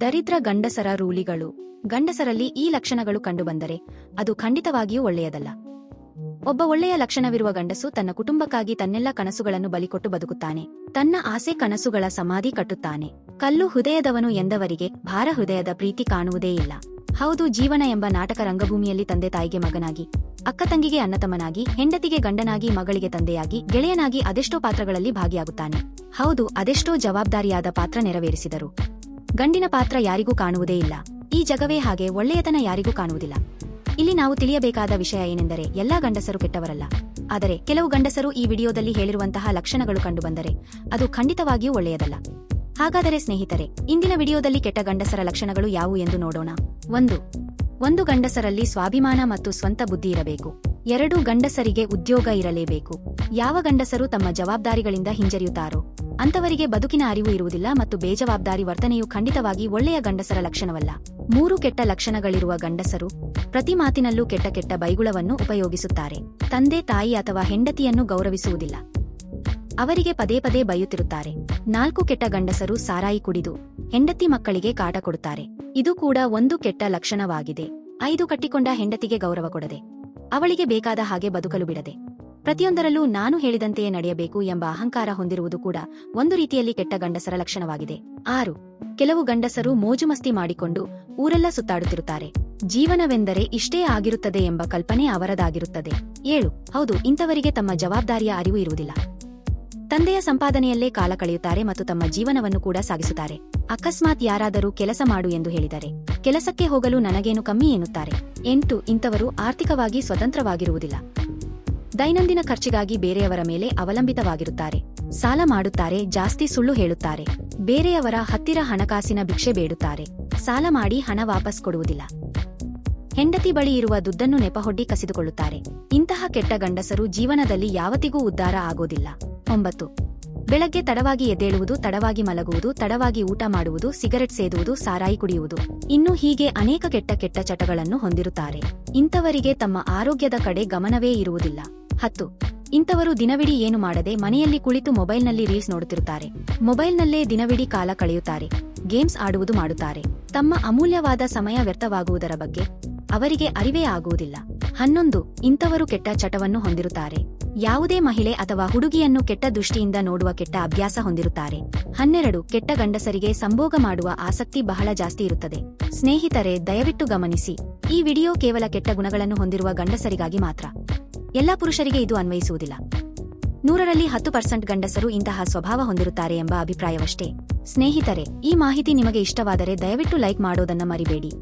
ದರಿದ್ರ ಗಂಡಸರ ರೂಲಿಗಳು. ಗಂಡಸರಲ್ಲಿ ಈ ಲಕ್ಷಣಗಳು ಕಂಡುಬಂದರೆ ಅದು ಖಂಡಿತವಾಗಿಯೂ ಒಳ್ಳೆಯದಲ್ಲ. ಒಬ್ಬ ಒಳ್ಳೆಯ ಲಕ್ಷಣವಿರುವ ಗಂಡಸು ತನ್ನ ಕುಟುಂಬಕ್ಕಾಗಿ ತನ್ನೆಲ್ಲ ಕನಸುಗಳನ್ನು ಬಲಿಕೊಟ್ಟು ಬದುಕುತ್ತಾನೆ. ತನ್ನ ಆಸೆ ಕನಸುಗಳ ಸಮಾಧಿ ಕಟ್ಟುತ್ತಾನೆ. ಕಲ್ಲು ಹೃದಯದವನು ಎಂದವರಿಗೆ ಭಾರ ಹೃದಯದ ಪ್ರೀತಿ ಕಾಣುವುದೇ ಇಲ್ಲ. ಹೌದು, ಜೀವನ ಎಂಬ ನಾಟಕ ರಂಗಭೂಮಿಯಲ್ಲಿ ತಂದೆ ತಾಯಿಗೆ ಮಗನಾಗಿ, ಅಕ್ಕ ತಂಗಿಗೆ ಅನ್ನತಮ್ಮನಾಗಿ, ಹೆಂಡತಿಗೆ ಗಂಡನಾಗಿ, ಮಗಳಿಗೆ ತಂದೆಯಾಗಿ, ಗೆಳೆಯನಾಗಿ ಅದೆಷ್ಟೋ ಪಾತ್ರಗಳಲ್ಲಿ ಭಾಗಿಯಾಗುತ್ತಾನೆ. ಹೌದು, ಅದೆಷ್ಟೋ ಜವಾಬ್ದಾರಿಯಾದ ಪಾತ್ರ ನೆರವೇರಿಸಿದರು. ಗಂಡಿನ ಪಾತ್ರ ಯಾರಿಗೂ ಕಾಣುವುದೇ ಇಲ್ಲ. ಈ ಜಗವೇ ಹಾಗೆ ಒಳ್ಳೆಯತನ ಯಾರಿಗೂ ಕಾಣುವುದಿಲ್ಲ. ಇಲ್ಲಿ ನಾವು ತಿಳಿಯಬೇಕಾದ ವಿಷಯ ಏನೆಂದರೆ ಎಲ್ಲಾ ಗಂಡಸರು ಕೆಟ್ಟವರಲ್ಲ. ಆದರೆ ಕೆಲವು ಗಂಡಸರು ಈ ವಿಡಿಯೋದಲ್ಲಿ ಹೇಳಿರುವಂತಹ ಲಕ್ಷಣಗಳು ಕಂಡುಬಂದರೆ ಅದು ಖಂಡಿತವಾಗಿಯೂ ಒಳ್ಳೆಯದಲ್ಲ. ಹಾಗಾದರೆ ಸ್ನೇಹಿತರೆ, ಇಂದಿನ ವಿಡಿಯೋದಲ್ಲಿ ಕೆಟ್ಟ ಗಂಡಸರ ಲಕ್ಷಣಗಳು ಯಾವುವು ಎಂದು ನೋಡೋಣ. ಒಂದು ಒಂದು ಗಂಡಸರಲ್ಲಿ ಸ್ವಾಭಿಮಾನ ಮತ್ತು ಸ್ವಂತ ಬುದ್ಧಿ ಇರಬೇಕು. ಎರಡು ಗಂಡಸರಿಗೆ ಉದ್ಯೋಗ ಇರಲೇಬೇಕು. ಯಾವ ಗಂಡಸರು ತಮ್ಮ ಜವಾಬ್ದಾರಿಗಳಿಂದ ಹಿಂಜರಿಯುತ್ತಾರೋ? ಅಂತವರಿಗೆ ಬದುಕಿನ ಅರಿವು ಇರುವುದಿಲ್ಲ ಮತ್ತು ಬೇಜವಾಬ್ದಾರಿ ವರ್ತನೆಯು ಖಂಡಿತವಾಗಿ ಒಳ್ಳೆಯ ಗಂಡಸರ ಲಕ್ಷಣವಲ್ಲ. ಮೂರು ಕೆಟ್ಟ ಲಕ್ಷಣಗಳಿರುವ ಗಂಡಸರು ಪ್ರತಿ ಮಾತಿನಲ್ಲೂ ಕೆಟ್ಟ ಕೆಟ್ಟ ಬೈಗುಳವನ್ನು ಉಪಯೋಗಿಸುತ್ತಾರೆ. ತಂದೆ, ತಾಯಿ ಅಥವಾ ಹೆಂಡತಿಯನ್ನು ಗೌರವಿಸುವುದಿಲ್ಲ. ಅವರಿಗೆ ಪದೇ ಪದೇ ಬೈಯುತ್ತಿರುತ್ತಾರೆ. ನಾಲ್ಕು ಕೆಟ್ಟ ಗಂಡಸರು ಸಾರಾಯಿ ಕುಡಿದು ಹೆಂಡತಿ ಮಕ್ಕಳಿಗೆ ಕಾಟ ಕೊಡುತ್ತಾರೆ. ಇದು ಕೂಡ ಒಂದು ಕೆಟ್ಟ ಲಕ್ಷಣವಾಗಿದೆ. ಐದು ಕಟ್ಟಿಕೊಂಡ ಹೆಂಡತಿಗೆ ಗೌರವ ಕೊಡದೆ. ಅವಳಿಗೆ ಬೇಕಾದ ಹಾಗೆ ಬದುಕಲು ಬಿಡದೆ. ಪ್ರತಿಯೊಂದರಲ್ಲೂ ನಾನು ಹೇಳಿದಂತೆಯೇ ನಡೆಯಬೇಕು ಎಂಬ ಅಹಂಕಾರ ಹೊಂದಿರುವುದು ಕೂಡ ಒಂದು ರೀತಿಯಲ್ಲಿ ಕೆಟ್ಟ ಗಂಡಸರ ಲಕ್ಷಣವಾಗಿದೆ. ಆರು, ಕೆಲವು ಗಂಡಸರು ಮೋಜುಮಸ್ತಿ ಮಾಡಿಕೊಂಡು ಊರೆಲ್ಲ ಸುತ್ತಾಡುತ್ತಿರುತ್ತಾರೆ. ಜೀವನವೆಂದರೆ ಇಷ್ಟೇ ಆಗಿರುತ್ತದೆ ಎಂಬ ಕಲ್ಪನೆ ಅವರದಾಗಿರುತ್ತದೆ. ಏಳು, ಹೌದು, ಇಂಥವರಿಗೆ ತಮ್ಮ ಜವಾಬ್ದಾರಿಯ ಅರಿವು ಇರುವುದಿಲ್ಲ. ತಂದೆಯ ಸಂಪಾದನೆಯಲ್ಲೇ ಕಾಲ ಕಳೆಯುತ್ತಾರೆ ಮತ್ತು ತಮ್ಮ ಜೀವನವನ್ನು ಕೂಡ ಸಾಗಿಸುತ್ತಾರೆ. ಅಕಸ್ಮಾತ್ ಯಾರಾದರೂ ಕೆಲಸ ಮಾಡು ಎಂದು ಹೇಳಿದರೆ, ಕೆಲಸಕ್ಕೆ ಹೋಗಲು ನನಗೇನು ಕಮ್ಮಿ ಎನ್ನುತ್ತಾರೆ. ಎಂಟು, ಇಂಥವರು ಆರ್ಥಿಕವಾಗಿ ಸ್ವತಂತ್ರವಾಗಿರುವುದಿಲ್ಲ. ದೈನಂದಿನ ಖರ್ಚಿಗಾಗಿ ಬೇರೆಯವರ ಮೇಲೆ ಅವಲಂಬಿತವಾಗಿರುತ್ತಾರೆ. ಸಾಲ ಮಾಡುತ್ತಾರೆ, ಜಾಸ್ತಿ ಸುಳ್ಳು ಹೇಳುತ್ತಾರೆ. ಬೇರೆಯವರ ಹತ್ತಿರ ಹಣಕಾಸಿನ ಭಿಕ್ಷೆ ಬೇಡುತ್ತಾರೆ. ಸಾಲ ಮಾಡಿ ಹಣ ವಾಪಸ್ ಕೊಡುವುದಿಲ್ಲ. ಹೆಂಡತಿ ಬಳಿ ಇರುವ ದುಡ್ಡನ್ನು ನೆಪಹೊಡ್ಡಿ ಕಸಿದುಕೊಳ್ಳುತ್ತಾರೆ. ಇಂತಹ ಕೆಟ್ಟ ಗಂಡಸರು ಜೀವನದಲ್ಲಿ ಯಾವತ್ತಿಗೂ ಉದ್ಧಾರ ಆಗೋದಿಲ್ಲ. ಒಂಬತ್ತು. ಬೆಳಗ್ಗೆ ತಡವಾಗಿ ಎದ್ದೇಳುವುದು, ತಡವಾಗಿ ಮಲಗುವುದು, ತಡವಾಗಿ ಊಟ ಮಾಡುವುದು, ಸಿಗರೆಟ್ ಸೇದುವುದು, ಸಾರಾಯಿ ಕುಡಿಯುವುದು. ಇನ್ನು ಹೀಗೆ ಅನೇಕ ಕೆಟ್ಟ ಕೆಟ್ಟ ಚಟಗಳನ್ನು ಹೊಂದಿರುತ್ತಾರೆ. ಇಂಥವರಿಗೆ ತಮ್ಮ ಆರೋಗ್ಯದ ಕಡೆ ಗಮನವೇ ಇರುವುದಿಲ್ಲ. ಹತ್ತು. ಇಂಥವರು ದಿನವಿಡೀ ಏನು ಮಾಡದೆ ಮನೆಯಲ್ಲಿ ಕುಳಿತು ಮೊಬೈಲ್ನಲ್ಲಿ ರೀಲ್ಸ್ ನೋಡುತ್ತಿರುತ್ತಾರೆ. ಮೊಬೈಲ್ನಲ್ಲೇ ದಿನವಿಡೀ ಕಾಲ ಕಳೆಯುತ್ತಾರೆ. ಗೇಮ್ಸ್ ಆಡುವುದು ಮಾಡುತ್ತಾರೆ. ತಮ್ಮ ಅಮೂಲ್ಯವಾದ ಸಮಯ ವ್ಯರ್ಥವಾಗುವುದರ ಬಗ್ಗೆ ಅವರಿಗೆ ಅರಿವೇ ಆಗುವುದಿಲ್ಲ. ಹನ್ನೊಂದು, ಇಂಥವರು ಕೆಟ್ಟ ಚಟವನ್ನು ಹೊಂದಿರುತ್ತಾರೆ. ಯಾವುದೇ ಮಹಿಳೆ ಅಥವಾ ಹುಡುಗಿಯನ್ನು ಕೆಟ್ಟ ದೃಷ್ಟಿಯಿಂದ ನೋಡುವ ಕೆಟ್ಟ ಅಭ್ಯಾಸ ಹೊಂದಿರುತ್ತಾರೆ. ಹನ್ನೆರಡು, ಕೆಟ್ಟ ಗಂಡಸರಿಗೆ ಸಂಭೋಗ ಮಾಡುವ ಆಸಕ್ತಿ ಬಹಳ ಜಾಸ್ತಿ ಇರುತ್ತದೆ. ಸ್ನೇಹಿತರೆ, ದಯವಿಟ್ಟು ಗಮನಿಸಿ. ಈ ವಿಡಿಯೋ ಕೇವಲ ಕೆಟ್ಟ ಗುಣಗಳನ್ನು ಹೊಂದಿರುವ ಗಂಡಸರಿಗಾಗಿ ಮಾತ್ರ. ಎಲ್ಲ ಪುರುಷರಿಗೆ ಇದು ಅನ್ವಯಿಸುವುದಿಲ್ಲ. ನೂರರಲ್ಲಿ ಹತ್ತು ಪರ್ಸೆಂಟ್ ಗಂಡಸರು ಇಂತಹ ಸ್ವಭಾವ ಹೊಂದಿರುತ್ತಾರೆ ಎಂಬ ಅಭಿಪ್ರಾಯವಷ್ಟೇ. ಸ್ನೇಹಿತರೆ, ಈ ಮಾಹಿತಿ ನಿಮಗೆ ಇಷ್ಟವಾದರೆ ದಯವಿಟ್ಟು ಲೈಕ್ ಮಾಡೋದನ್ನ ಮರಿಬೇಡಿ.